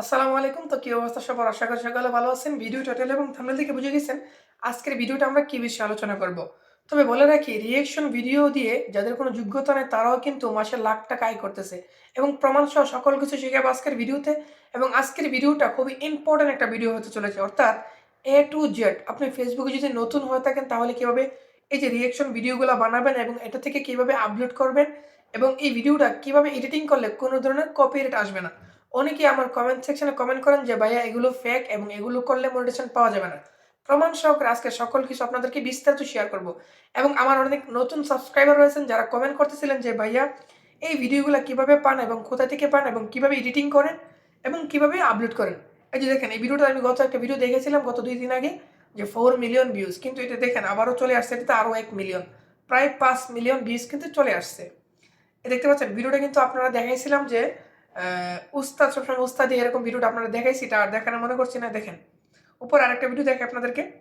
আসসালামু আলাইকুম। তো কি অবস্থা সবার? আশা করি সকালে ভালো আছেন। ভিডিও টাইটেল এবং থাম্বনেল থেকে বুঝে গেছেন আজকের ভিডিওটা আমরা কি বিষয়ে আলোচনা করব। তবে বলে রাখি রিয়েকশন ভিডিও দিয়ে যাদের কোনো যোগ্যতা নেই, তারাও কিন্তু মাসে লাখ টাকা আয় করতেছে এবং প্রমাণ সহ সকল কিছু শিখাবো আজকের ভিডিওতে এবং আজকের ভিডিওটা খুবই ইম্পর্টেন্ট একটা ভিডিও হতে চলেছে। অর্থাৎ এ টু জেড আপনি ফেসবুকে যদি নতুন হয়ে থাকেন, তাহলে কীভাবে এই যে রিয়েকশন ভিডিওগুলো বানাবেন এবং এটা থেকে কীভাবে আপলোড করবেন এবং এই ভিডিওটা কীভাবে এডিটিং করলে কোনো ধরনের কপিরাইট আসবে না। অনেকেই আমার কমেন্ট সেকশনে কমেন্ট করেন যে, ভাইয়া, এগুলো ফেক এবং এগুলো করলে মনিটেশন পাওয়া যাবে না। প্রমাণ সহকারে আজকে সকল কিছু আপনাদেরকে বিস্তারিত শেয়ার করব এবং আমার অনেক নতুন সাবস্ক্রাইবার রয়েছেন যারা কমেন্ট করতেছিলেন যে, ভাইয়া, এই ভিডিওগুলো কীভাবে পান এবং কোথা থেকে পান এবং কীভাবে এডিটিং করেন এবং কীভাবে আপলোড করেন? এই যে দেখেন, এই ভিডিওটা আমি গত একটা ভিডিও দেখেছিলাম গত দুই দিন আগে যে ফোর মিলিয়ন ভিউজ কিন্তু এটা দেখেন, আবারও চলে আসছে, এটাতে আরও এক মিলিয়ন প্রায় পাঁচ মিলিয়ন ভিউজ কিন্তু চলে আসছে। দেখতে পাচ্ছেন ভিডিওটা কিন্তু আপনারা দেখাইছিলাম যে উস্তাদ, সবসময় উস্তাদি এরকম ভিডিওটা আপনারা দেখাইছি এটা আর দেখানো মনে করছি না, দেখেন। উপর আরেকটা ভিডিও দেখে আপনাদেরকে।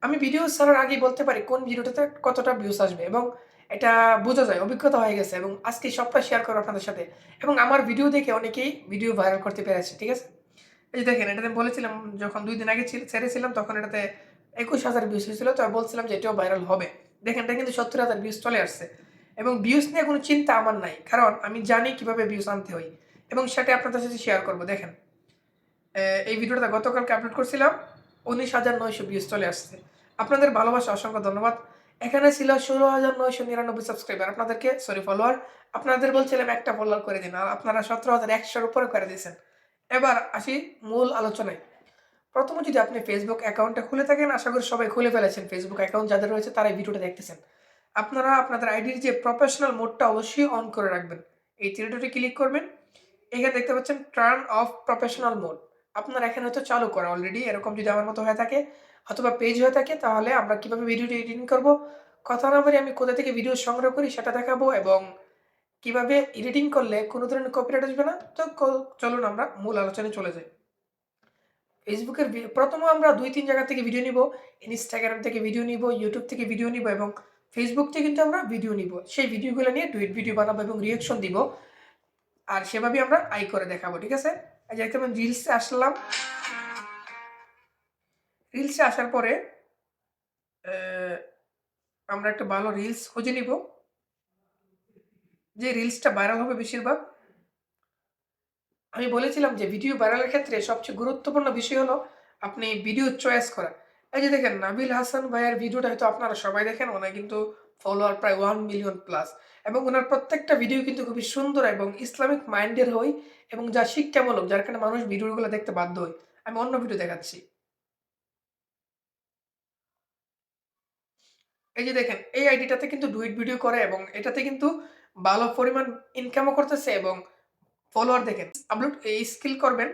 আমি ভিডিও ছাড়ার আগেই বলতে পারি কোন ভিডিওটাতে কতটা ভিউস আসবে এবং এটা বোঝা যায়, অভিজ্ঞতা হয়ে গেছে এবং আজকে সবটা শেয়ার করব আপনাদের সাথে। এবং আমার ভিডিও দেখে অনেকেই ভিডিও ভাইরাল করতে পেরেছে, ঠিক আছে? এই যে দেখেন, এটাতে বলেছিলাম, যখন দুই দিন আগে ছিল- ছেড়েছিলাম, তখন এটাতে একুশ হাজার ভিউস হয়েছিল, তো বলছিলাম যে এটাও ভাইরাল হবে। দেখেন, এটা কিন্তু সত্তর হাজার ভিউস চলে আসছে। এবং ভিউস নিয়ে কোনো চিন্তা আমার নাই, কারণ আমি জানি কীভাবে ভিউস আনতে হয়। এবং সেটা আপনাদের সাথে শেয়ার করব, দেখেন। এই ভিডিওটা গতকালকে আপলোড করছিলাম, উনিশ হাজার নয়শো বিশ চলে আসছে। আপনাদের ভালোবাসা, অসংখ্য ধন্যবাদ। এখানে ছিল ষোলো হাজার নয়শো নিরানব্বই সাবস্ক্রাইবার আপনাদেরকে সরি ফলোয়ার আপনাদের বলছিলাম একটা ফলোয়ার করে দিন, আর আপনারা সতেরো হাজার একশোর উপরে করে দিয়েছেন। এবার আসি মূল আলোচনায়। প্রথমে যদি আপনি ফেসবুক অ্যাকাউন্টটা খুলে থাকেন, আশা করি সবাই খুলে ফেলেছেন ফেসবুক অ্যাকাউন্ট যাদের রয়েছে তারা এই ভিডিওটা দেখতেছেন। আপনারা আপনাদের আইডির যে প্রফেশনাল মোডটা অবশ্যই অন করে রাখবেন। এই থ্রিডোতে ক্লিক করবেন। এখানে দেখতে পাচ্ছেন টার্ন অফ প্রফেশনাল মোড আপনার এখানে হয়তো চালু করা অলরেডি এরকম যদি আমার মতো হয়ে থাকে, অথবা পেজ হয়ে থাকে, তাহলে আমরা কীভাবে ভিডিওটি এডিটিং করব? কথা না বলে আমি কোথা থেকে ভিডিও সংগ্রহ করি সেটা দেখাবো এবং কীভাবে এডিটিং করলে কোনো ধরনের কপিরাইট আসবে না? তো চলুন আমরা মূল আলোচনায় চলে যাই। ফেসবুকের প্রথমে আমরা দুই, তিন জায়গা থেকে ভিডিও নিব ইনস্টাগ্রাম থেকে ভিডিও নিব ইউটিউব থেকে ভিডিও নিব এবং ফেসবুক থেকে কিন্তু আমরা ভিডিও নিব। সেই ভিডিওগুলো নিয়ে ডুইট ভিডিও বানাবো এবং রিয়েকশন দিব। আর সেভাবে আমরা আই করে দেখাবো, ঠিক আছে? যেমন রিলসে আসলাম। রিলসে আসার পরে আমরা একটা ভালো রিলস খুঁজে নিব। যে রিলসটা ভাইরাল হবে বেশিরভাগ। আমি বলেছিলাম যে ভিডিও ভাইরালের ক্ষেত্রে সবচেয়ে গুরুত্বপূর্ণ বিষয় হলো আপনি ভিডিও চয়েস করা। এই যে দেখেন, নাবিল হাসান ভাইয়ের ভিডিওটা হয়তো আপনারা সবাই দেখেন, ওনার কিন্তু ফলোয়ার প্রায় ওয়ান মিলিয়ন প্লাস এবং ওনার প্রত্যেকটা ভিডিও কিন্তু খুবই সুন্দর এবং ইসলামিক মাইন্ডের হয় এবং যা শিক্ষামূলক, যার কারণে মানুষ ভিডিওগুলো দেখতে বাধ্য হয় আমি অন্য ভিডিও দেখাচ্ছি। এই যে দেখেন, এই আইডিটাতে কিন্তু ডুইট ভিডিও করে এবং এটাতে কিন্তু ভালো পরিমাণ ইনকামও করতেছে এবং ফলোয়ার দেখেন আপলোড এই স্কিল করবেন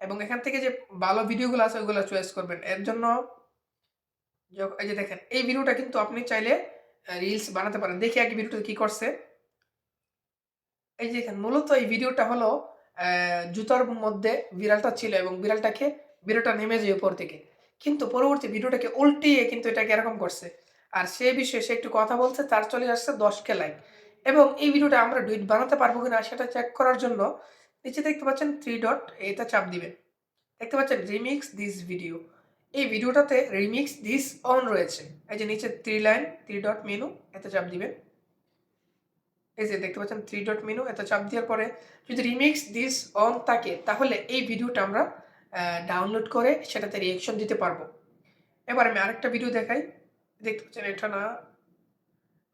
এবং এখান থেকে যে ভালো ভিডিওগুলো আছে ওইগুলো চয়েস করবেন। এর জন্য এই যে দেখেন, এই ভিডিওটা কিন্তু আপনি চাইলে রিলস বানাতে পারেন। দেখি আগে ভিডিওটা কি করছে। এই যে মূলত এই ভিডিওটা হলো জুতার মধ্যে বিড়ালটা ছিল এবং বিড়ালটাকে, বিড়ালটা নেমে যায় উপর থেকে কিন্তু পরবর্তী ভিডিওটাকে উল্টিয়ে কিন্তু এটাকে এরকম করছে। আর সে বিষয়ে সে একটু কথা বলছে, তার চলে আসছে দশ কে লাইক এবং এই ভিডিওটা আমরা ডুইট বানাতে পারব কিনা সেটা চেক করার জন্য নিচে দেখতে পাচ্ছেন থ্রি ডট এটা চাপ দিবেন দেখতে পাচ্ছেন রিমিক্স দিস ভিডিও এই ভিডিওটাতে রিমিক্স দিস অন রয়েছে। এই যে নিচে three line three dot menu এতে চাপ দিবেন। এই যে দেখতে পাচ্ছেন থ্রি ডট মেনু এত চাপ দেওয়ার পরে যদি রিমিক্স দিস অন থাকে, তাহলে এই ভিডিওটা আমরা ডাউনলোড করে সেটাতে রিয়েকশন দিতে পারব। এবার আমি আরেকটা ভিডিও দেখাই। দেখতে পাচ্ছেন এটা না।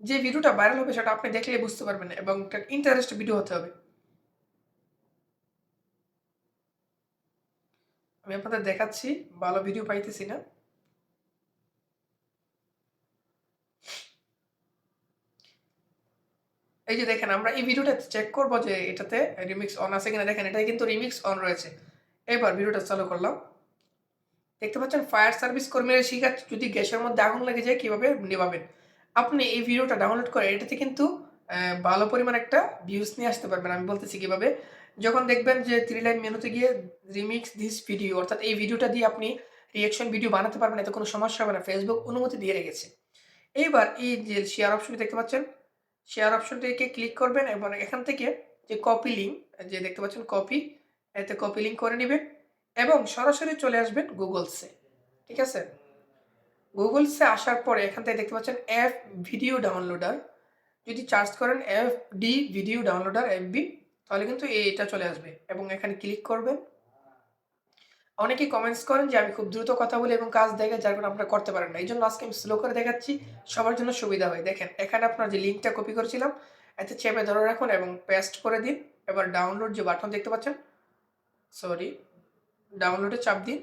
যে ভিডিওটা ভাইরাল হবে সেটা আপনি দেখলে বুঝতে পারবেন এবং একটা ইন্টারেস্ট ভিডিও হতে হবে। আমি আপনাদের দেখাচ্ছি, ভালো ভিডিও পাইতেছি না। এই যে দেখেন, আমরা এই ভিডিওটা চেক করব যে এটাতে রিমিক্স অন আছে কিনা। দেখেন এটা কিন্তু রিমিক্স অন রয়েছে। এবার ভিডিওটা চালু করলাম। দেখতে পাচ্ছেন ফায়ার সার্ভিস কর্মীরা শিখাচ্ছে যদি গ্যাসের মধ্যে আগুন লেগে যায়, কীভাবে নেভাবেন? আপনি এই ভিডিওটা ডাউনলোড করে, এটাতে কিন্তু ভালো পরিমাণ একটা ভিউজ নিয়ে আসতে পারবেন। আমি বলতেছি কীভাবে? যখন দেখবেন যে থ্রি লাইন মেনুতে গিয়ে রিমিক্স দিস ভিডিও অর্থাৎ এই ভিডিওটা দিয়ে আপনি রিয়েকশন ভিডিও বানাতে পারবেন, এতে কোনো সমস্যা হবে না। ফেসবুক অনুমতি দিয়ে রেখেছে। এইবার এই যে শেয়ার অপশনটি দেখতে পাচ্ছেন শেয়ার অপশনটিকে ক্লিক করবেন এবং এখান থেকে যে কপি লিঙ্ক যে দেখতে পাচ্ছেন কপি এতে কপি লিঙ্ক করে নেবেন এবং সরাসরি চলে আসবেন গুগলসে ঠিক আছে? গুগলসে আসার পরে এখান থেকে দেখতে পাচ্ছেন অ্যাপ ভিডিও ডাউনলোডার যদি চার্জ করেন F D video downloader FB তাহলে কিন্তু এটা চলে আসবে এবং এখানে ক্লিক করবেন। অনেকেই কমেন্টস করেন যে আমি খুব দ্রুত কথা বলি এবং কাজ দেখে যার কারণে আপনারা করতে পারেন না। এই জন্য আজকে আমি স্লো করে দেখাচ্ছি। সবার জন্য সুবিধা হয়। দেখেন, এখানে আপনার যে লিঙ্কটা কপি করেছিলাম, এতে চেপে ধরে রাখুন এবং পেস্ট করে দিন। এবার ডাউনলোড যে বাটন দেখতে পাচ্ছেন সরি ডাউনলোডে চাপ দিন।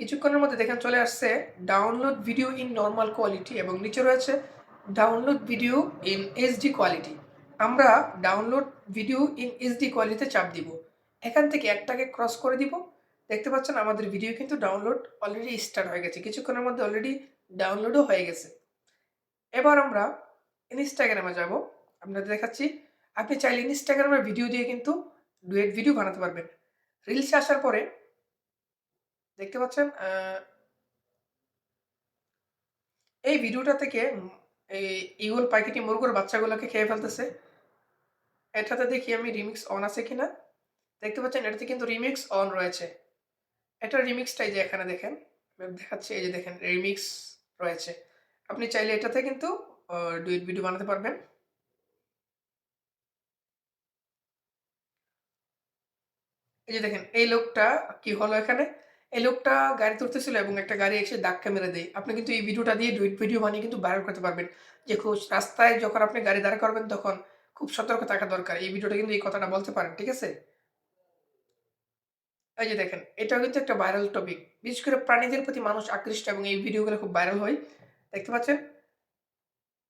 কিছুক্ষণের মধ্যে দেখেন চলে আসছে download video in normal quality এবং নিচে রয়েছে download video in HD quality আমরা ডাউনলোড ভিডিও ইন এইচডি কোয়ালিটিতে চাপ দিব। এখান থেকে একটাকে ক্রস করে দিব। দেখতে পাচ্ছেন আমাদের ভিডিও কিন্তু ডাউনলোড অলরেডি স্টার্ট হয়ে গেছে। কিছুক্ষণের মধ্যে অলরেডি ডাউনলোডও হয়ে গেছে। এবার আমরা ইনস্টাগ্রামে যাব। আপনাদের দেখাচ্ছি, আপনি চাইলে ইনস্টাগ্রামের ভিডিও দিয়ে কিন্তু ডুয়েট ভিডিও বানাতে পারবেন। রিলসে আসার পরে দেখতে পাচ্ছেন এই ভিডিওটা থেকে এই ইগল পাখিটি মুরগুর বাচ্চাগুলোকে খেয়ে ফেলতেছে। এটাতে দেখি আমি রিমিক্স অন আছে কিনা। দেখতে পাচ্ছেন, এটাতে কিন্তু রিমিক্স অন রয়েছে। এটা রিমিক্সটাই যে এখানে দেখেন। দেখাচ্ছি, এই যে দেখেন, রিমিক্স রয়েছে। আপনি চাইলে এটাতে কিন্তু ডুয়েট ভিডিও বানাতে পারবেন। এই যে দেখেন, এই লোকটা কি হলো এখানে? এই লোকটা গাড়ি তুলতেছিল এবং একটা গাড়ি এসে ধাক্কা মেরে দেয়। আপনি কিন্তু এই ভিডিওটা দিয়ে ডুইট ভিডিও বানিয়ে কিন্তু ভাইরাল করতে পারবেন। যে খুব রাস্তায় যখন আপনি গাড়ি দাঁড় করবেন তখন খুব সতর্ক থাকা দরকার। এই ভিডিওটা কিন্তু এই কথাটা বলতে পারেন, ঠিক আছে? এই যে দেখেন, এটাও কিন্তু একটা ভাইরাল টপিক বিশেষ করে প্রাণীদের প্রতি মানুষ আকৃষ্ট এবং এই ভিডিওগুলো খুব ভাইরাল হয়। দেখতে পাচ্ছেন?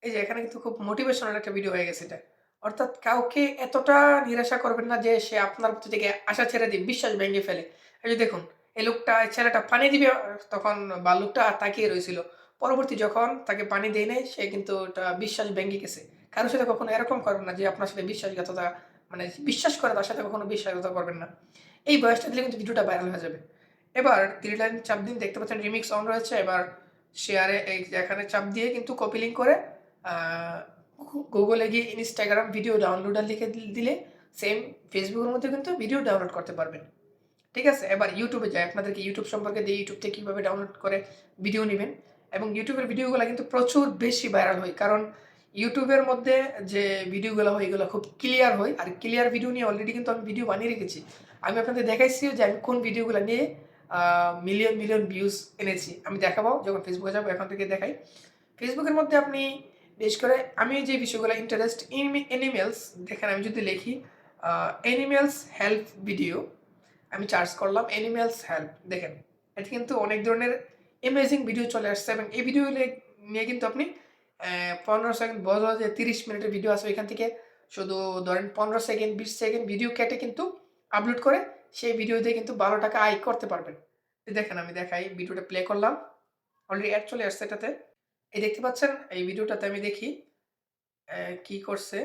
এই যে এখানে কিন্তু খুব মোটিভেশনাল একটা ভিডিও হয়ে গেছে এটা। অর্থাৎ কাউকে এতটা নিরাশা করবেন না যে সে আপনার প্রতি থেকে আশা ছেড়ে দিয়ে, বিশ্বাস ভেঙে ফেলে। এই যে দেখুন এই লোকটা ছেলেটা পানি দিবে, তখন বা লোকটা তাকিয়ে রয়েছিল পরবর্তী যখন তাকে পানি দেয় নেয় সে কিন্তু ওটা বিশ্বাস ভেঙে গেছে। কারোর সাথে কখনো এরকম করবেন না যে আপনার সাথে বিশ্বাসঘাততা মানে বিশ্বাস করে তার সাথে কখনো বিশ্বাসঘাততা করবেন না। এই বয়সটা দিলে কিন্তু ভিডিওটা ভাইরাল হয়ে যাবে। এবার থ্রি লাইন চাপ দিন, দেখতে পাচ্ছেন রিমিক্স অন রয়েছে। এবার শেয়ারে এই এখানে চাপ দিয়ে কিন্তু কপি লিঙ্ক করে গুগলে গিয়ে ইনস্টাগ্রাম ভিডিও ডাউনলোডার লিখে দিলে সেম ফেসবুকের মধ্যে কিন্তু ভিডিও ডাউনলোড করতে পারবেন। ঠিক আছে? এবার ইউটিউবে যাই। আপনাদেরকে ইউটিউব সম্পর্কে দিয়ে ইউটিউব থেকে কীভাবে ডাউনলোড করে ভিডিও নেবেন। এবং ইউটিউবের ভিডিওগুলো কিন্তু প্রচুর বেশি ভাইরাল হয়। কারণ ইউটিউবের মধ্যে যে ভিডিওগুলো হয়, এগুলো খুব ক্লিয়ার হয়। আর ক্লিয়ার ভিডিও নিয়ে অলরেডি কিন্তু আমি ভিডিও বানিয়ে রেখেছি। আমি আপনাদের দেখাইছি যে আমি কোন ভিডিওগুলো নিয়ে মিলিয়ন মিলিয়ন ভিউজ এনেছি। আমি দেখাবো, যখন ফেসবুকে যাব, এখন থেকে দেখাই। ফেসবুকের মধ্যে আপনি বিশেষ করে, আমি যে বিষয়গুলো ইন্টারেস্ট এনিমেলস দেখেন আমি যদি লিখি এনিমেলস হেল্প ভিডিও আমি চার্জ করলাম অ্যানিম্যালস হেল্প দেখেন, এটি কিন্তু অনেক ধরনের এমেজিং ভিডিও চলে আসছে এবং এই ভিডিও নিয়ে কিন্তু আপনি পনেরো সেকেন্ড বলা যে তিরিশ মিনিটের ভিডিও আসবে এখান থেকে। শুধু ধরেন পনেরো সেকেন্ড বিশ সেকেন্ড ভিডিও কেটে কিন্তু আপলোড করে সেই ভিডিও দিয়ে কিন্তু বারো টাকা আয় করতে পারবেন। দেখেন, আমি দেখাই ভিডিওটা প্লে করলাম। অলরেডি অ্যাড চলে আসছে এটাতে। এই দেখতে পাচ্ছেন, এই ভিডিওটাতে আমি দেখি কি করছে?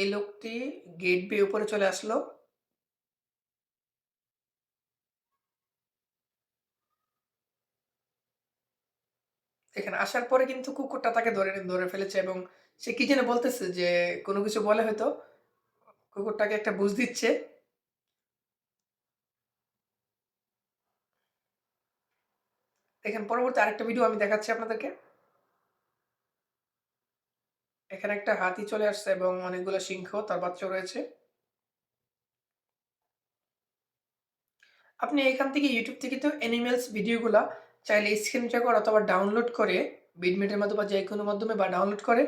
এই লোকটি গেট বে উপরে চলে আসলো। এখানে আসার পরে কিন্তু কুকুরটা তাকে ধরে ধরে ফেলেছে এবং সে কি যেন বলতেছে যে কোনো কিছু বলে হয়তো। কুকুরটাকে একটা বুঝ দিচ্ছে। দেখেন, পরবর্তী আরেকটা ভিডিও আমি দেখাচ্ছি আপনাদেরকে। এখানে একটা হাতি চলে আসছে এবং অনেকগুলো সিংহ, তার বাচ্চা রয়েছে। আপনি এখান থেকে ইউটিউব থেকে তো অ্যানিমেলস ভিডিওগুলা চাইলে স্ক্রিন রেকর্ড অথবা ডাউনলোড করে বিডমিটের মাধ্যমে বা যে কোনো মাধ্যমে বা ডাউনলোড করে,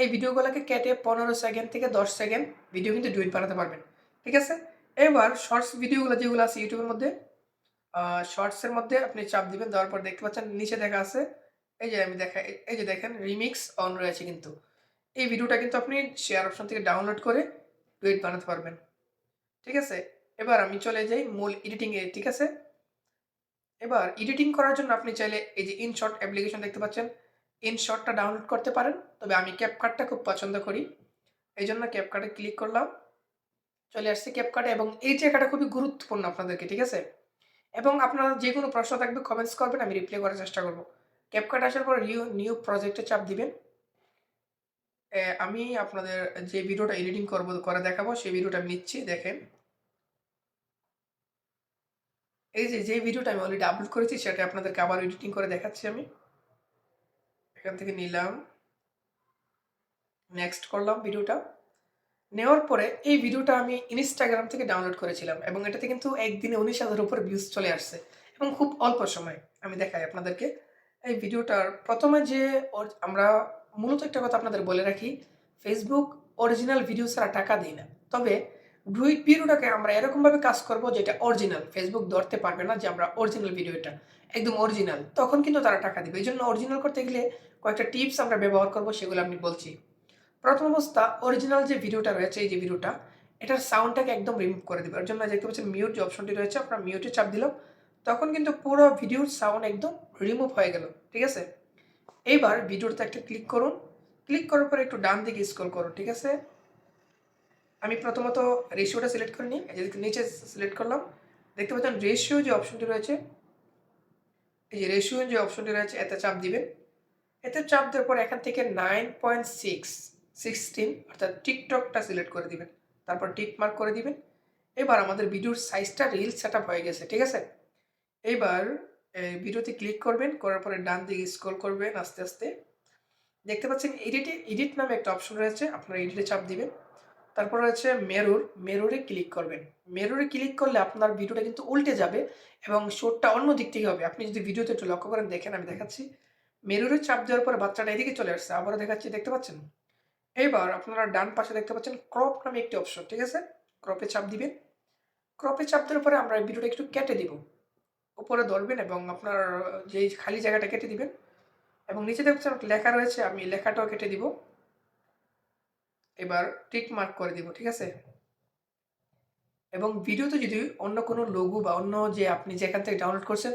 এই ভিডিওগুলোকে কেটে পনেরো সেকেন্ড থেকে দশ সেকেন্ড ভিডিও কিন্তু ডুইট বানাতে পারবেন। ঠিক আছে? এবার শর্টস ভিডিওগুলো যেগুলো আছে ইউটিউবের মধ্যে শর্টসের মধ্যে আপনি চাপ দিবেন, দেওয়ার পর দেখতে পাচ্ছেন নিচে দেখা আছে, এই যে আমি দেখা, এই যে দেখেন রিমিক্স অন রয়েছে কিন্তু। এই ভিডিওটা কিন্তু আপনি শেয়ার অপশন থেকে ডাউনলোড করে ডুইট বানাতে পারবেন। ঠিক আছে? এবার আমি চলে যাই মূল এডিটিংয়ে ঠিক আছে? এবার এডিটিং করার জন্য আপনি চাইলে এই যে ইনশট অ্যাপ্লিকেশন দেখতে পাচ্ছেন ইনশটটা ডাউনলোড করতে পারেন। তবে আমি ক্যাপকার্টটা খুব পছন্দ করি। এই জন্য ক্যাপকার্টে ক্লিক করলাম। চলে আসছে ক্যাপকার্টে এবং এই জায়গাটা খুবই গুরুত্বপূর্ণ আপনাদেরকে, ঠিক আছে? এবং আপনার যে কোনো প্রশ্ন থাকবে কমেন্টস করবেন, আমি রিপ্লাই করার চেষ্টা করব। ক্যাপকার্ট আসার পর নিউ নিউ প্রজেক্টে চাপ দিবেন। আমি আপনাদের যে ভিডিওটা এডিটিং করব, করে দেখাবো, সেই ভিডিওটা নিচ্ছি, দেখেন। এই যে, যে ভিডিওটা আমি অলরেডি আপলোড করেছি সেটা আপনাদেরকে আবার এডিটিং করে দেখাচ্ছি আমি। এখান থেকে নিলাম। নেক্সট করলাম ভিডিওটা। নেওয়ার পরে এই ভিডিওটা আমি Instagram থেকে ডাউনলোড করেছিলাম এবং এটাতে কিন্তু একদিনে ১৯,০০০ উপরে ভিউজ চলে আসছে এবং খুব অল্প সময় আমি দেখাই আপনাদেরকে। এই ভিডিওটার প্রথমে যে আমরা মূলত একটা কথা আপনাদের বলে রাখি, ফেসবুক অরিজিনাল ভিডিও ছাড়া টাকা দিই না। তবে ডুই ভিডিওটাকে আমরা এরকমভাবে কাজ করব যেটা অরিজিনাল। ফেসবুক ধরতে পারবে না যে আমরা অরিজিনাল ভিডিও এটা। একদম অরিজিনাল। তখন কিন্তু তারা টাকা দিবে। এজন্য অরিজিনাল করতে গেলে কয়েকটা টিপস আমরা ব্যবহার করব সেগুলো আমি বলছি। প্রথম অবস্থা অরিজিনাল যে ভিডিওটা রয়েছে এই যে ভিডিওটা, এটার সাউন্ডটাকে একদম রিমুভ করে দিবে। এর জন্য দেখতে পাচ্ছেন মিউট যে অপশনটি রয়েছে আপনার মিউটে চাপ দিলাম। তখন কিন্তু পুরো ভিডিওর সাউন্ড একদম রিমুভ হয়ে গেল। ঠিক আছে? এইবার ভিডিওটাতে একটা ক্লিক করুন। ক্লিক করার পরে একটু ডান দিকে স্ক্রল করুন। ঠিক আছে? আমি প্রথমত রেশিওটা সিলেক্ট করে নিই। নিচে সিলেক্ট করলাম। দেখতে পাচ্ছেন রেশিও যে অপশনটি রয়েছে এই যে রেশিও যে অপশনটি রয়েছে এতে চাপ দিবেন। এতে চাপ দেওয়ার পর এখান থেকে 9.6 16 অর্থাৎ টিকটকটা সিলেক্ট করে দিবেন। তারপর টিক মার্ক করে দিবেন। এবার আমাদের ভিডিওর সাইজটা রিল সেটআপ হয়ে গেছে। ঠিক আছে? এইবার এই ভিডিওতে ক্লিক করবেন। করার পরে ডান দিকে স্ক্রল করবেন আস্তে, আস্তে। দেখতে পাচ্ছেন এডিটে এডিট নামে একটা অপশন রয়েছে। আপনারা এডিটে চাপ দিবেন। তারপর রয়েছে মেরুর, মেরুরে ক্লিক করবেন। মেরুরে ক্লিক করলে আপনার ভিডিওটা কিন্তু উল্টে যাবে এবং শোটটা অন্য দিক থেকে হবে। আপনি যদি ভিডিওতে একটু লক্ষ্য করেন, দেখেন আমি দেখাচ্ছি। মেররে চাপ দেওয়ার পরে বাচ্চাটা এদিকে চলে আসছে। আবারও দেখাচ্ছি, দেখতে পাচ্ছেন? এইবার আপনারা ডান পাশে দেখতে পাচ্ছেন ক্রপ নামে একটি অপশন। ঠিক আছে? ক্রপে চাপ দিবেন। ক্রপে চাপ দেওয়ার পরে আমরা ভিডিওটা একটু কেটে দিব। উপরে ধরবেন এবং আপনার, যেই খালি জায়গাটা কেটে দিবেন এবং নিচে দেখছেন লেখা রয়েছে, আমি লেখাটাও কেটে দিব। এবার টিক মার্ক করে দিব। ঠিক আছে? এবং ভিডিওতে যদি অন্য কোনো লোগো বা অন্য যে আপনি যেখান থেকে ডাউনলোড করছেন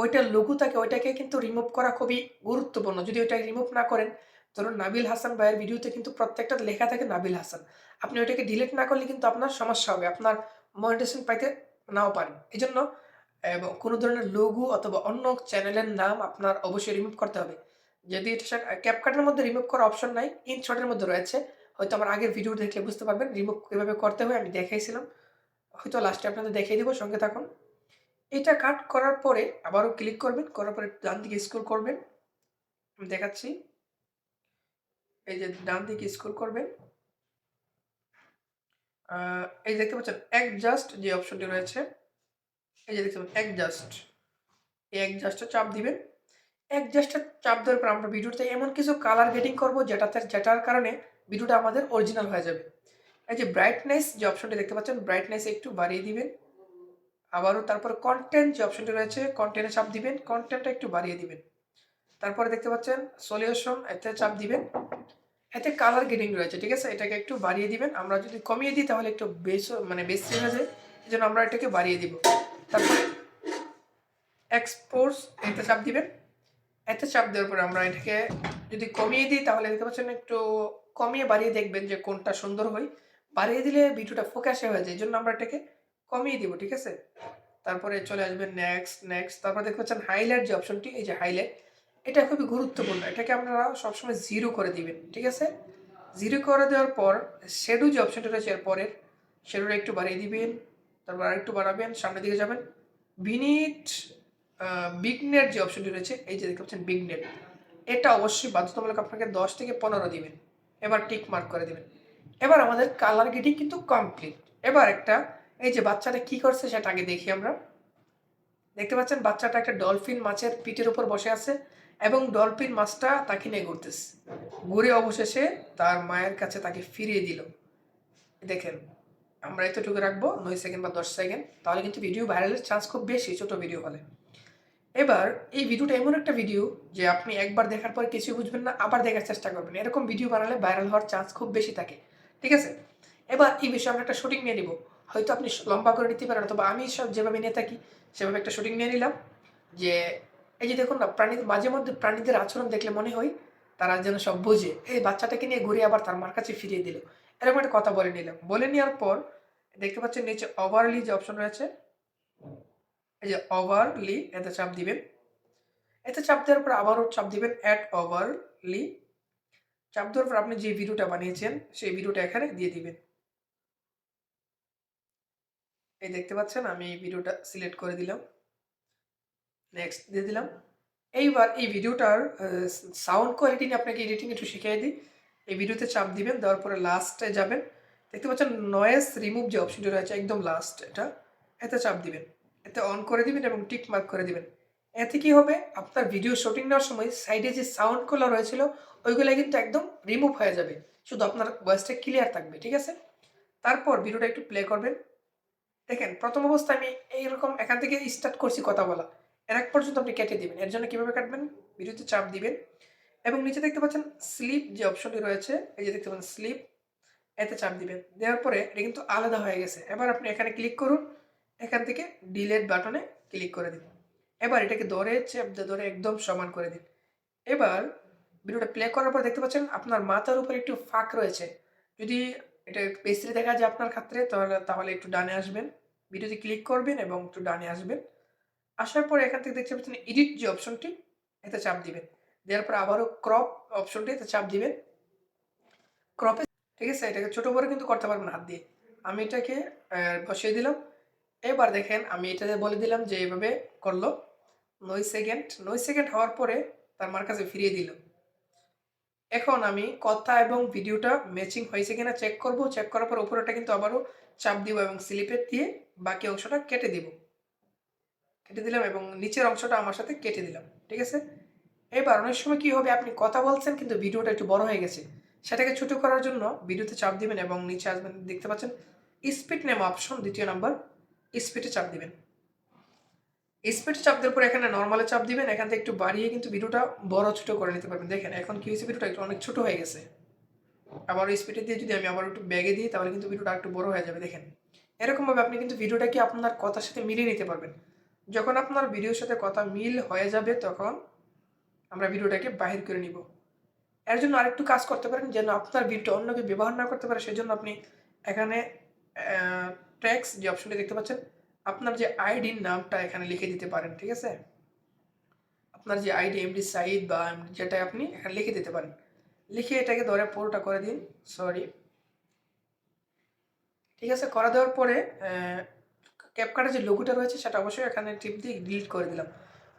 ওইটার লোগো থাকে ওইটাকে কিন্তু রিমুভ করা খুবই গুরুত্বপূর্ণ। যদি ওইটা রিমুভ না করেন ধরুন নাবিল হাসান ভাইয়ের ভিডিওতে কিন্তু প্রত্যেকটা লেখা থাকে নাবিল হাসান। আপনি ওইটাকে ডিলিট না করলে কিন্তু আপনার সমস্যা হবে। আপনার মনিটেশন পাইতে নাও পারেন। এজন্য এবং কোনো ধরনের লোগো অথবা অন্য চ্যানেলের নাম আপনার অবশ্যই রিমুভ করতে হবে। যদি এটা সা ক্যাপকাটের মধ্যে রিমুভ করার অপশন নাই, ইন ইনশটের মধ্যে রয়েছে। হয়তো আমার আগের ভিডিও দেখলে বুঝতে পারবেন রিমুভ কীভাবে করতে হয়, আমি দেখাইছিলাম। হয়তো লাস্টে আপনাদের দেখিয়ে দেবো, সঙ্গে থাকুন। এটা কাট করার পরে আবারও ক্লিক করবেন। করার পরে ডান দিকে স্ক্রল করবেন। আমি দেখাচ্ছি। এই যে ডান দিকে স্ক্রল করবেন। এই দেখতে পাচ্ছেন অ্যাডজাস্ট যে অপশনটি রয়েছে, এই যে দেখতে পাচ্ছেন অ্যাডজাস্ট। এই অ্যাডজাস্টে চাপ দিবেন। অ্যাডজাস্টে চাপ দেওয়ার পর আমরা ভিডিওতে এমন কিছু কালার গ্রেডিং করব যেটাতে, যেটার কারণে ভিডিওটা আমাদের অরিজিনাল হয়ে যাবে। এই যে ব্রাইটনেস যে অপশনটি দেখতে পাচ্ছেন ব্রাইটনেস একটু বাড়িয়ে দিবেন। আবারও তারপর কন্টেন্ট যে অপশনটি রয়েছে কনটেন্টে চাপ দিবেন। কনটেন্টটা একটু বাড়িয়ে দিবেন। তারপরে দেখতে পাচ্ছেন সলিউশন এতে চাপ দিবেন। এতে কালার গ্রেডিং রয়েছে। ঠিক আছে? এটাকে একটু বাড়িয়ে দিবেন। আমরা যদি কমিয়ে দিই, তাহলে একটু বেশ মানে বেশি হয়ে যায়। এই জন্য আমরা এটাকে বাড়িয়ে দিব। তারপরে এক্সপোর্টস এতে চাপ দিবেন। এতে চাপ দেওয়ার পরে আমরা এটাকে যদি কমিয়ে দিই, তাহলে দেখতে পাচ্ছেন একটু কমিয়ে বাড়িয়ে দেখবেন যে কোনটা সুন্দর হয়। বাড়িয়ে দিলে ভিডিওটা ফোকাসে হয়ে যায়। এই জন্য আমরা এটাকে কমিয়ে দিব। ঠিক আছে? তারপরে চলে আসবেন নেক্সট, নেক্সট তারপর দেখতে পাচ্ছেন হাইলাইট যে অপশনটি এই যে হাইলাইট এটা খুবই গুরুত্বপূর্ণ। এটাকে আপনারা সবসময় জিরো করে দিবেন। ঠিক আছে? জিরো করে দেওয়ার পর শেডু যে অপশনটি রয়েছে এর পরের শ্যাডোটা একটু বাড়িয়ে দিবেন। তারপর আরেকটু বাড়াবেন, সামনের দিকে যাবেন। বিনিট বিগনেট যে অপশনটি রয়েছে এই যে দেখতে পাচ্ছেন বিগনেট। এটা অবশ্যই বাধ্যতামূলক আপনাকে 10 থেকে 15 দিবেন। এবার টিক মার্ক করে দেবেন এবার আমাদের কালার গ্রেডিং কিন্তু কমপ্লিট। এবার একটা, এই যে বাচ্চাটা কি করছে সেটা আগে দেখি আমরা। দেখতে পাচ্ছেন, বাচ্চাটা একটা ডলফিন মাছের পিঠের উপর বসে আছে এবং ডলফিন মাছটা তাকে নিয়ে ঘুরতেছে। ঘুরে অবশেষে তার মায়ের কাছে তাকে ফিরিয়ে দিল। দেখেন, আমরা এতটুকু রাখব, নয় সেকেন্ড বা 10 সেকেন্ড। তাহলে কিন্তু ভিডিও ভাইরালের চান্স খুব বেশি, ছোটো ভিডিও হলে। এবার এই ভিডিওটা এমন একটা ভিডিও যে আপনি একবার দেখার পর কিছুই বুঝবেন না, আবার দেখার চেষ্টা করবেন। এরকম ভিডিও বানালে ভাইরাল হওয়ার চান্স খুব বেশি থাকে। ঠিক আছে? এবার এই বিষয়ে আমরা একটা শুটিং নিয়ে নিব। হয়তো আপনি লম্বা করে নিতে পারেন, অথবা আমি সব যেভাবে নিয়ে থাকি, সেভাবে একটা শুটিং নিয়ে নিলাম। যে এই যে দেখুন না, প্রাণী মাঝে মধ্যে প্রাণীদের আচরণ দেখলে মনে হয় তারা যেন সব বোঝে। এই বাচ্চাটাকে নিয়ে ঘুরে আবার তার মার কাছে ফিরিয়ে দিল। এরকম একটা কথা বলে নিলাম। বলে নেওয়ার পর দেখতে পাচ্ছেন নিচে ওভারলি যে অপশন রয়েছে এই যে ওভারলি এতে চাপ দিবেন। এতে চাপ দেওয়ার পর আবারও চাপ দিবেন এড ওভারলি। চাপ দেওয়ার পর আপনি যে ভিডিওটা বানিয়েছেন, সেই ভিডিওটা এখানে দিয়ে দিবেন। এই দেখতে পাচ্ছেন, আমি এই ভিডিওটা সিলেক্ট করে দিলাম। নেক্সট দিয়ে দিলাম। এইবার এই ভিডিওটার সাউন্ড কোয়ালিটি নিয়ে আপনাকে এডিটিং একটু শিখিয়ে দিই। এই ভিডিওতে চাপ দিবেন, দেওয়ার পরে লাস্টে যাবেন। দেখতে পাচ্ছেন নয়েস রিমুভ যে অপশনটি রয়েছে, একদম লাস্ট এটা, এতে চাপ দিবেন। এতে অন করে দিবেন এবং টিক মার্ক করে দিবেন। এতে কি হবে? আপনার ভিডিও শুটিং নেওয়ার সময় সাইডে যে সাউন্ডগুলো রয়েছিল, ওইগুলো কিন্তু একদম রিমুভ হয়ে যাবে। শুধু আপনার ভয়েসটা ক্লিয়ার থাকবে, ঠিক আছে? তারপর ভিডিওটা একটু প্লে করবেন। দেখেন, প্রথম অবস্থায় আমি এইরকম এখান থেকে স্টার্ট করছি কথা বলা। এর এক পর্যন্ত আপনি কেটে দিবেন। এর জন্য কীভাবে কাটবেন? ভিডিওতে চাপ দিবেন। এবং নিচে দেখতে পাচ্ছেন স্লিপ যে অপশনটি রয়েছে, এই যে দেখতে পাচ্ছেন স্লিপ এতে চাপ দিবেন। দেওয়ার পরে এটা কিন্তু আলাদা হয়ে গেছে। এবার আপনি এখানে ক্লিক করুন। এখান থেকে ডিলেট বাটনে ক্লিক করে দিন। এবার এটাকে ধরে চেপ ধরে একদম সমান করে দিন। এবার ভিডিওটা প্লে করার পর দেখতে পাচ্ছেন আপনার মাথার উপর একটু ফাঁক রয়েছে। যদি এটা বেশি দেখা যায় আপনার ক্ষেত্রে, তাহলে তাহলে একটু ডানে আসবেন। ভিডিওতে ক্লিক করবেন এবং একটু ডানে আসবেন। আসার পরে এখান থেকে দেখতে পাচ্ছেন এডিট যে অপশনটি এতে চাপ দিবেন। দেওয়ার পর আবারও ক্রপ অপশনটি এতে চাপ দিবেন। ক্রপে ঠিক আছে, এটাকে ছোটো বড় কিন্তু করতে পারবেন হাত দিয়ে। আমি এটাকে বসিয়ে দিলাম। এবার দেখেন আমি এটাতে বলে দিলাম যে এইভাবে করল। নয় সেকেন্ড নয় সেকেন্ড হওয়ার পরে তার মার কাছে ফিরিয়ে দিল। এখন আমি কথা এবং ভিডিওটা ম্যাচিং হয়েছে কিনা চেক করব। চেক করার পর উপরেটা কিন্তু আবারও চাপ দিব এবং স্লিপের দিয়ে বাকি অংশটা কেটে দিব। কেটে দিলাম এবং নিচের অংশটা আমার সাথে কেটে দিলাম, ঠিক আছে? এবার অনেক সময় কী হবে, আপনি কথা বলছেন কিন্তু ভিডিওটা একটু বড় হয়ে গেছে। সেটাকে ছোট করার জন্য ভিডিওতে চাপ দিবেন এবং নিচে আসবেন, দেখতে পাচ্ছেন? স্পিড নেম অপশন দ্বিতীয় নাম্বার স্পিডে চাপ দিবেন। স্পিড চাপ দেওয়ার পর এখানে নর্মালে চাপ দিবেন, এখান থেকে একটু বাড়িয়ে কিন্তু ভিডিওটা বড় ছোট করে নিতে পারবেন। দেখেন, এখন কি হয়েছে? ভিডিওটা একটু অনেক ছোট হয়ে গেছে। আবার স্পিডে দিয়ে যদি আমি আবার একটু ব্যাগে দিই, তাহলে কিন্তু ভিডিওটা একটু বড় হয়ে যাবে। দেখেন, এরকমভাবে আপনি কিন্তু ভিডিওটাকে আপনার কথার সাথে মিলিয়ে নিতে পারবেন। যখন আপনার ভিডিওর সাথে কথা মিল হয়ে যাবে, তখন আমরা ভিডিওটাকে বাহির করে নিব। এর জন্য আরেকটু কাজ করতে পারেন, যেন আপনার ভিডিওটা অন্যকে ব্যবহার না করতে পারে, সেজন্য আপনি এখানে ট্যাক্স যে অপশনটি দেখতে পাচ্ছেন, আপনার যে আইডির নামটা এখানে লিখে দিতে পারেন, ঠিক আছে? আপনার যে আইডি এমডি সাইড বা যেটা আপনি এখানে লিখে দিতে পারেন। লিখে এটাকে ধরে পুরোটা করে দিন, সরি। ঠিক আছে, করে দেওয়ার পরে ক্যাপকার্টের যে লোগোটা রয়েছে, সেটা অবশ্যই এখানে টিপ দিয়ে ডিলিট করে দিলাম।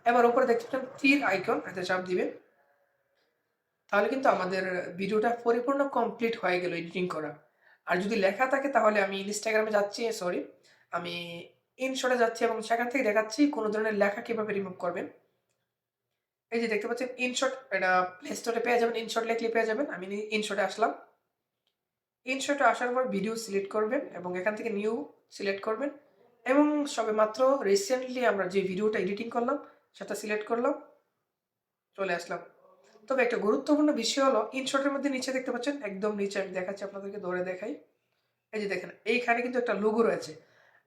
এবার ওপরে দেখতে পাচ্ছেন তীর আইকন এতে চাপ দিবেন। তাহলে কিন্তু আমাদের ভিডিওটা পরিপূর্ণ কমপ্লিট হয়ে গেল এডিটিং করা। আর যদি লেখা থাকে তাহলে আমি ইনস্টাগ্রামে যাচ্ছি সরি আমি ইনশটে যাচ্ছি এবং সেখান থেকে দেখাচ্ছি কোনো ধরনের লেখা কীভাবে রিমুভ করবেন। এই যে দেখতে পাচ্ছেন ইনশট এটা প্লে স্টোরে পেয়ে যাবেন ইনশট লেখলে পেয়ে যাবেন, আমি ইনশটে আসলাম। ইনশটে আসার পর ভিডিও সিলেক্ট করবেন এবং এখান থেকে নিউ সিলেক্ট করবেন এবং সবে মাত্র রিসেন্টলি আমরা যে ভিডিওটা এডিটিং করলাম, সেটা সিলেক্ট করলাম, চলে আসলাম। তবে একটা গুরুত্বপূর্ণ বিষয় হলো ইনশর্টের মধ্যে নিচে দেখতে পাচ্ছেন, একদম নিচে আমি দেখাচ্ছি, আপনাদেরকে ধরে দেখাই। এই যে দেখেন, এইখানে কিন্তু একটা লোগো রয়েছে।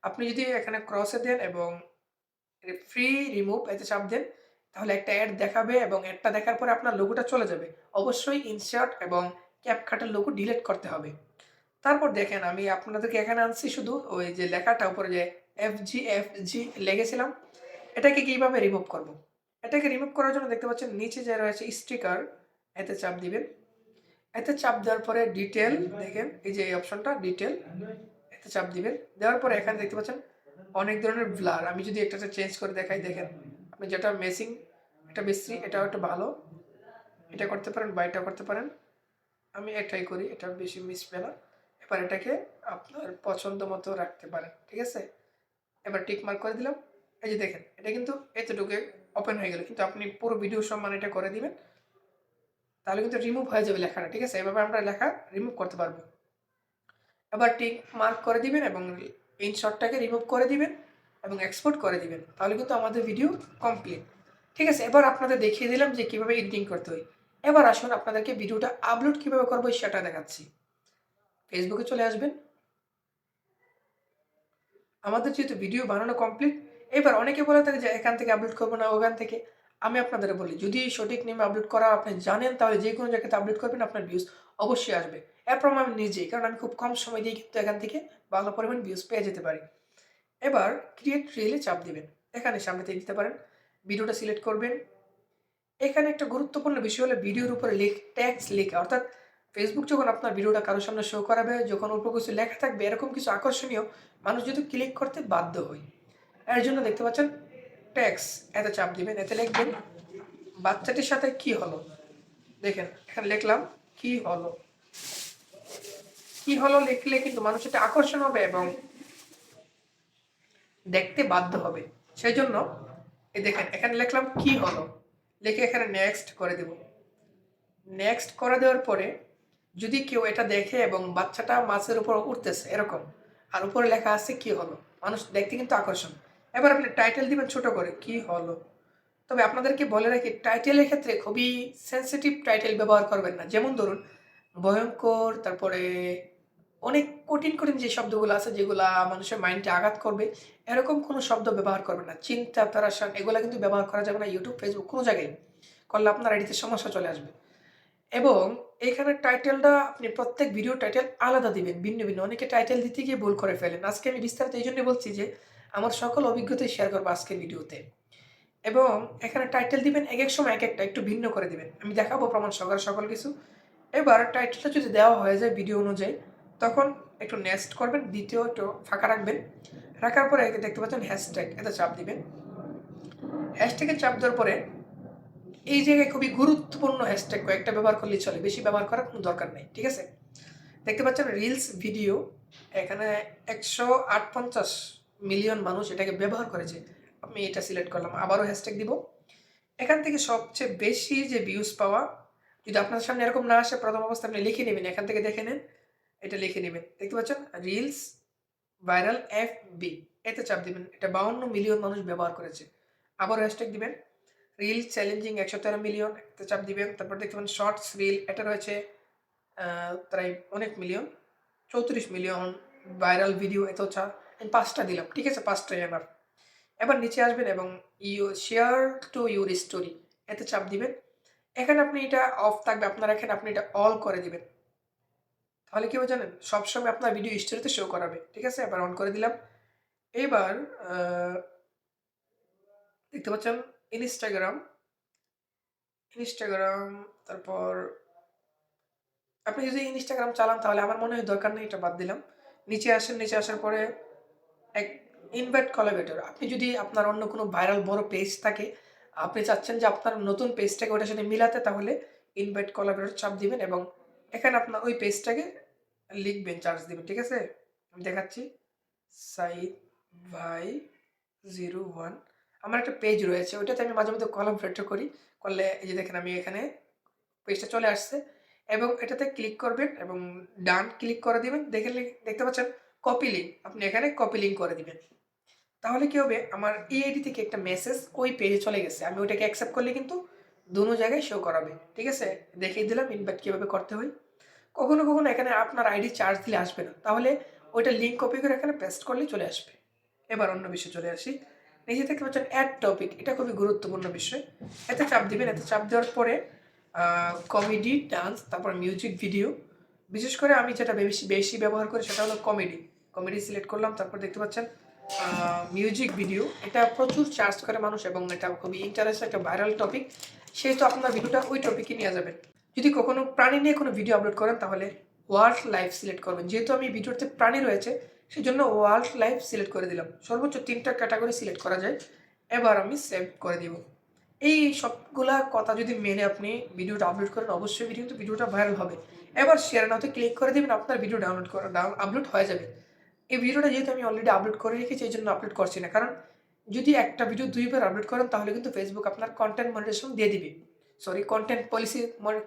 আপনি যদি এখানে ক্রসে দেন এবং ফ্রি রিমুভ এতে চাপ দেন, তাহলে একটা অ্যাড দেখাবে এবং অ্যাডটা দেখার পরে আপনার লোগোটা চলে যাবে। অবশ্যই ইনসার্ট এবং ক্যাপকাটের লোগো ডিলিট করতে হবে। তারপর দেখেন, আমি আপনাদেরকে এখানে আনছি শুধু ওই যে লেখাটা উপরে যে এফ জি এফ জি লেগেছিলাম, এটাকে কীভাবে রিমুভ করব। এটাকে রিমুভ করার জন্য দেখতে পাচ্ছেন নিচে যে রয়েছে স্টিকার এতে চাপ দিবেন। এতে চাপ দেওয়ার পরে ডিটেল দেখেন, এই যে এই অপশনটা ডিটেল এতে চাপ দিবেন। দেওয়ার পরে এখানে দেখতে পাচ্ছেন অনেক ধরনের ব্লার আমি যদি একটা চেঞ্জ করে দেখাই, দেখেন, আপনি যেটা মেসিং এটা বেশি এটাও একটা ভালো। এটা করতে পারেন বা এটা করতে পারেন। আমি এটাই করি, এটা বেশি মিশবে না। এবার এটাকে আপনার পছন্দ মতো রাখতে পারেন, ঠিক আছে? এবার টিক মার্ক করে দিলাম। এই যে দেখেন, এটা কিন্তু এতটুকু ওপেন হয়ে গেল। কিন্তু আপনি পুরো ভিডিও সম্মান এটা করে দিবেন, তাহলে কিন্তু রিমুভ হয়ে যাবে লেখাটা, ঠিক আছে? এভাবে আমরা লেখা রিমুভ করতে পারব। এবার টিক মার্ক করে দিবেন এবং ইনশটটাকে রিমুভ করে দিবেন এবং এক্সপোর্ট করে দিবেন, তাহলে কিন্তু আমাদের ভিডিও কমপ্লিট ঠিক আছে? এবার আপনাদের দেখিয়ে দিলাম যে কীভাবে এডিটিং করতে হয়। এবার আসুন আপনাদেরকে ভিডিওটা আপলোড কীভাবে করব সেটা দেখাচ্ছি। ফেসবুকে চলে আসবেন। আমাদের যেহেতু ভিডিও বানানো কমপ্লিট এবার অনেকে বলে থাকে যে, এখান থেকে আপলোড করব না, ওখান থেকে। আমি আপনাদের বলি, যদি সঠিক নেমে আপলোড করা আপনি জানেন, তাহলে যে কোনো জায়গাতে আপলোড করবেন, আপনার ভিউজ অবশ্যই আসবে। এরপর আমি নিজেই, কারণ আমি খুব কম সময় দিয়ে কিন্তু এখান থেকে ভালো পরিমাণ ভিউজ পেয়ে যেতে পারি। এবার ক্রিয়েট রিয়েলে চাপ দিবেন। এখানে সামনে থেকে দিতে পারেন। ভিডিওটা সিলেক্ট করবেন। এখানে একটা গুরুত্বপূর্ণ বিষয় হলো ভিডিওর উপরে লেখ ট্যাক্স লেখা অর্থাৎ ফেসবুক যখন আপনার ভিডিওটা কারোর সামনে শো করাবে, যখন উপর কিছু লেখা থাকবে, এরকম কিছু আকর্ষণীয় মানুষ যদি ক্লিক করতে বাধ্য হয়। এর জন্য দেখতে পাচ্ছেন ট্যাক্স এতে চাপ দিবেন, এতে লিখবেন বাচ্চাটির সাথে কি হলো? দেখেন, এখানে লিখলাম, কি হলো? কি হলো লিখলে কিন্তু মানুষ এটা আকর্ষণ হবে এবং দেখতে বাধ্য হবে। সেই জন্য এই দেখেন, এখানে লিখলাম, কি হলো? লিখে এখানে নেক্সট করে দেব। নেক্সট করে দেওয়ার পরে যদি কেউ এটা দেখে এবং বাচ্চাটা মাছের উপর উঠতেছে, এরকম, আর উপরে লেখা আছে কি হলো? মানুষ দেখতে কিন্তু আকর্ষণ। এবার আপনি টাইটেল দিবেন ছোট করে, কি হলো? তবে আপনাদেরকে বলে রাখি টাইটেলের ক্ষেত্রে খুবই সেন্সিটিভ টাইটেল ব্যবহার করবেন না। যেমন ধরুন, ভয়ঙ্কর, তারপরে অনেক কঠিন কঠিন যে শব্দগুলো আছে, যেগুলা মানুষের মাইন্ডে আঘাত করবে, এরকম কোনো শব্দ ব্যবহার করবেন না। চিন্তা তারাসান এগুলো কিন্তু ব্যবহার করা যাবে না ইউটিউব ফেসবুক কোনো জায়গায়। করলে আপনার আইডিতে সমস্যা চলে আসবে। এবং এখানে টাইটেলটা আপনি প্রত্যেক ভিডিও টাইটেল আলাদা দিবেন, ভিন্ন ভিন্ন। অনেকে টাইটেল দিতে গিয়ে ভুল করে ফেলেন। আজকে আমি বিস্তারিত এই জন্য বলছি যে আমার সকল অভিজ্ঞতাই শেয়ার করব আজকের ভিডিওতে। এবং এখানে টাইটেল দিবেন এক এক সময় এক একটা একটু ভিন্ন করে দিবেন। আমি দেখাবো প্রমাণ সহকারে সকল কিছু। এবার টাইটেলটা যদি দেওয়া হয়ে যায় ভিডিও অনুযায়ী, তখন একটু নেক্সট করবেন, দ্বিতীয় একটু ফাঁকা রাখবেন। রাখার পরে দেখতে পাচ্ছেন হ্যাশট্যাগ এতে চাপ দিবেন। হ্যাশট্যাগে চাপ দেওয়ার পরে এই জায়গায় খুবই গুরুত্বপূর্ণ হ্যাশট্যাগ কয়েকটা ব্যবহার করলেই চলে। বেশি ব্যবহার করার কোনো দরকার নেই, ঠিক আছে? দেখতে পাচ্ছেন রিলস ভিডিও এখানে একশো আট পঞ্চাশ মিলিয়ন মানুষ এটাকে ব্যবহার করেছে, আমি এটা সিলেক্ট করলাম, আবারও হ্যাশট্যাগ দিব। এখান থেকে সবচেয়ে বেশি যে ভিউজ পাওয়া, যদি আপনার সামনে এরকম না আসে, প্রথম অবস্থা আপনি লিখে নেবেন, এখান থেকে দেখে নেন, এটা লিখে নেবেন। দেখতে পাচ্ছেন রিলস ভাইরাল এফ বি এতে চাপ দিবেন, এটা বাউন্ন মিলিয়ন মানুষ ব্যবহার করেছে। আবার হ্যাশট্যাগ দিবেন রিল চ্যালেঞ্জিং একশো তেরো মিলিয়ন এতে চাপ দিবেন। তারপর দেখতে পাবেন শর্টস রিল এটা রয়েছে প্রায় অনেক মিলিয়ন চৌত্রিশ মিলিয়ন ভাইরাল ভিডিও এত চাপ। আমি পাঁচটা দিলাম, ঠিক আছে? পাঁচটাই আমার। এবার নিচে আসবেন এবং you share to your story এতে চাপ দিবেন। এখানে আপনি এটা অফ থাকবে, আপনার এখানে আপনি এটা অল করে দিবেন। তাহলে কি হবে জানেন? সবসময় আপনার ভিডিও স্টোরিতে শো করাবে, ঠিক আছে? এবার অন করে দিলাম। এবার দেখতে পাচ্ছেন ইনস্টাগ্রাম ইনস্টাগ্রাম তারপর আপনি যদি ইনস্টাগ্রাম চালান, তাহলে আমার মনে হয় দরকার নেই, এটা বাদ দিলাম। নিচে আসেন, নিচে আসার পরে এক ইনভাইট কলাবেটর আপনি যদি আপনার অন্য কোনো ভাইরাল বড় পেজ থাকে, আপনি চাচ্ছেন যে আপনার নতুন পেজটাকে ওটার সাথে মিলাতে, তাহলে ইনভাইট কলাবেটর চাপ দিবেন এবং এখানে আপনার ওই পেজটাকে লিখবেন চার্জ দিবেন, ঠিক আছে? আমি দেখাচ্ছি। সাইদ ভাই জিরো ওয়ান আমার একটা পেজ রয়েছে, ওইটাতে আমি মাঝে মধ্যে কলম ফেটো করি। করলে এই যে দেখেন, আমি এখানে পেজটা চলে আসছে। এবং এটাতে ক্লিক করবেন এবং ডান ক্লিক করে দেবেন। দেখে দেখতে পাচ্ছেন? কপি লিঙ্ক আপনি এখানে কপি লিঙ্ক করে দিবেন। তাহলে কি হবে? আমার এই আইডি থেকে একটা মেসেজ ওই পেজে চলে গেছে। আমি ওইটাকে অ্যাকসেপ্ট করলে কিন্তু দুনো জায়গায় শো করাবে। ঠিক আছে? দেখিয়ে দিলাম ইনভাইট কীভাবে করতে হয়। কখনো কখনো এখানে আপনার আইডি চার্জ দিলে আসবে না। তাহলে ওইটা লিঙ্ক কপি করে এখানে পেস্ট করলে চলে আসবে। এবার অন্য বিষয়ে চলে আসি। নিচে থেকে পাচ্ছেন অ্যাড টপিক এটা খুবই গুরুত্বপূর্ণ বিষয়। এতে চাপ দিবেন, এতে চাপ দেওয়ার পরে কমেডি ডান্স তারপর মিউজিক ভিডিও বিশেষ করে আমি যেটা বেশি বেশি ব্যবহার করি সেটা হলো কমেডি কমেডি সিলেক্ট করলাম, তারপর দেখতে পাচ্ছেন মিউজিক ভিডিও এটা প্রচুর চার্জ করে মানুষ এবং এটা খুবই ইন্টারেস্ট একটা ভাইরাল টপিক সেহেতু আপনার ভিডিওটা ওই টপিকে নিয়ে যাবেন। যদি কখনো প্রাণী নিয়ে কোনো ভিডিও আপলোড করেন, তাহলে ওয়ার্ল্ড লাইফ সিলেক্ট করবেন। যেহেতু আমি ভিডিওতে প্রাণী রয়েছে সেই জন্য ওয়ার্ল্ড লাইফ সিলেক্ট করে দিলাম। সর্বোচ্চ তিনটা ক্যাটাগরি সিলেক্ট করা যায়। এবার আমি সেভ করে দিব। এই সবগুলা কথা যদি মেনে আপনি ভিডিওটা আপলোড করেন, অবশ্যই ভিডিও কিন্তু ভিডিওটা ভাইরাল হবে। এবার শেয়ার নাওতে ক্লিক করে দেবেন, আপনার ভিডিও ডাউনলোড করা ডাউন আপলোড হয়ে যাবে। এই ভিডিওটা যেহেতু আমি অলরেডি আপলোড করে রেখেছি, এই জন্য আপলোড করছি না। কারণ যদি একটা ভিডিও দুইবার আপলোড করেন, তাহলে কিন্তু ফেসবুক আপনার কন্টেন্ট মনিটেশন দিয়ে দিবে। Sorry content policy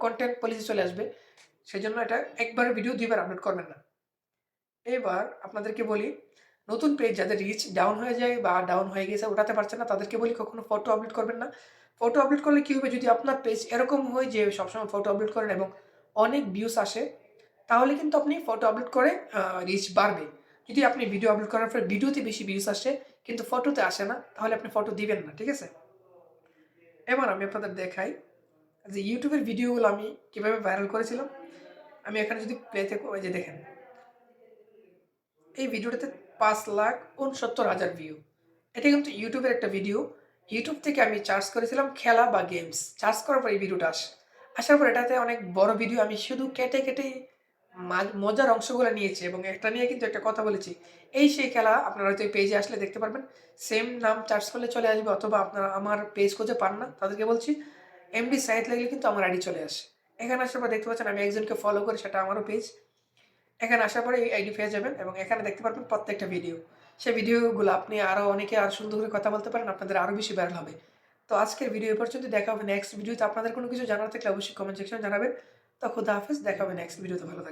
content policy চলে আসবে। সেই জন্য এটা একবার ভিডিও দুইবার আপলোড করবেন না। এবার আপনাদেরকে বলি, নতুন পেজ যাদের রিচ ডাউন হয়ে যায় বা ডাউন হয়ে গেছে ওঠাতে পারছে না, তাদেরকে বলি কখনো ফটো আপলোড করবেন না। ফটো আপলোড করলে কী হবে? যদি আপনার পেজ এরকম হয় যে সবসময় ফটো আপলোড করেন এবং অনেক ভিউস আসে, তাহলে কিন্তু আপনি ফটো আপলোড করে রিচ বাড়বে। যদি আপনি ভিডিও আপলোড করার পর ভিডিওতে বেশি ভিউস আসে কিন্তু ফটোতে আসে না তাহলে আপনি ফটো দিবেন না ঠিক আছে? এবার আমি আপনাদের দেখাই যে ইউটিউবের ভিডিওগুলো আমি কীভাবে ভাইরাল করেছিলাম। আমি এখানে যদি প্লেতে যে দেখেন। এই ভিডিওটাতে পাঁচ লাখ উনসত্তর হাজার ভিউ এটা কিন্তু ইউটিউবের একটা ভিডিও ইউটিউব থেকে আমি চার্জ করেছিলাম খেলা বা গেমস চার্জ করার পর এই ভিডিওটা আসে আসার পর এটাতে অনেক বড় ভিডিও আমি শুধু কেটে, কেটে মজার অংশগুলো নিয়েছে এবং একটা নিয়ে কিন্তু একটা কথা বলেছি। এই সেই খেলা আপনারা হয়তো এই পেজে আসলে দেখতে পারবেন। সেম নাম চার্জ করলে চলে আসবে অথবা আপনারা আমার পেজ খুঁজে পান না, তাদেরকে বলছি এমডি সাইট লাগলে কিন্তু আমার আইডি চলে আসে। এখানে আসার পর দেখতে পাচ্ছেন আমি একজনকে ফলো করি সেটা আমারও পেজ এখানে আসার পরে এই আইডি পেয়ে যাবেন এবং এখানে দেখতে পারবেন প্রত্যেকটা ভিডিও সেই ভিডিওগুলো আপনি আরও অনেকে আর সুন্দর করে কথা বলতে পারেন, আপনাদের আরও বেশি ভাইরাল হবে। তো আজকের ভিডিও পর্যন্ত দেখা হবে নেক্সট ভিডিওতে আপনাদের কোনো কিছু জানার থাকলে অবশ্যই কমেন্ট সেকশনে জানাবেন। তো খুদা হাফেজ, দেখা হবে নেক্সট ভিডিওতে ভালো থাকবেন।